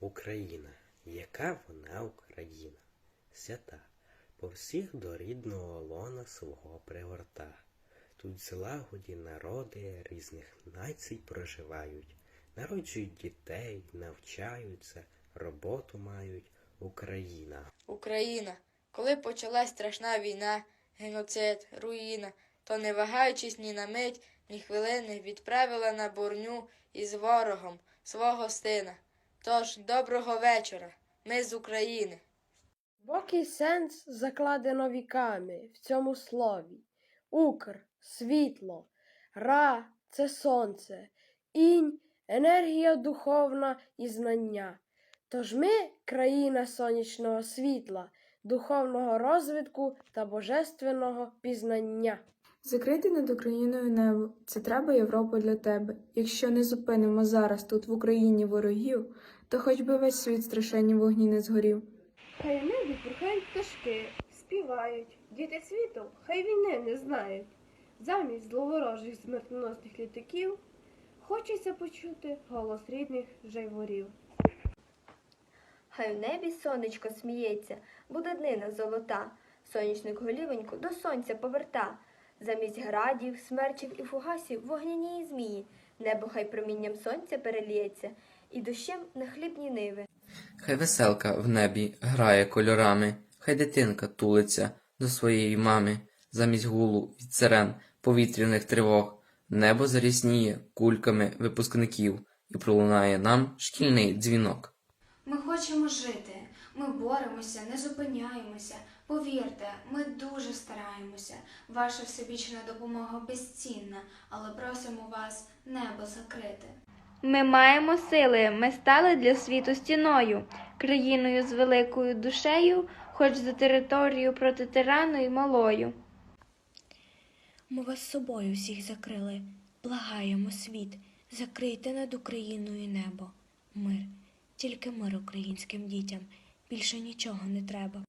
Україна, яка вона Україна, свята, по всіх до рідного лона свого приверта. Тут злагоді народи різних націй проживають, народжують дітей, навчаються, роботу мають. Україна. Україна, коли почалась страшна війна, геноцид, руїна, то не вагаючись ні на мить, ні хвилини, відправила на бурню із ворогом свого сина. Тож доброго вечора, ми з України. Глибокий сенс закладено віками в цьому слові. Укр, світло, ра це сонце, інь енергія духовна і знання. Тож ми країна сонячного світла, духовного розвитку та божественного пізнання. Закрити над Україною небо це треба Європа для тебе. Якщо не зупинимо зараз тут в Україні ворогів, то хоч би весь світ страшенні вогні не згорів. Хай в небі пурхають пташки, співають, діти світу, хай війни не знають. Замість зловорожих смертоносних літаків хочеться почути голос рідних жайворів. Хай в небі сонечко сміється, буде днина золота, сонячник голівеньку до сонця поверта. Замість градів, смерчів і фугасів вогняні і змії, небо хай промінням сонця переліється, і дощем на хлібні ниви. Хай веселка в небі грає кольорами, хай дитинка тулиться до своєї мами, замість гулу від сирен повітряних тривог, небо зарісніє кульками випускників і пролунає нам шкільний дзвінок. Ми хочемо жити, ми боремося, не зупиняємося. Повірте, ми дуже стараємося. Ваша всебічна допомога безцінна, але просимо вас небо закрити. Ми маємо сили, ми стали для світу стіною, країною з великою душею, хоч за територію проти тирану й малою. Ми вас собою всіх закрили, благаємо світ, закрийте над Україною небо. Мир, тільки мир українським дітям, більше нічого не треба.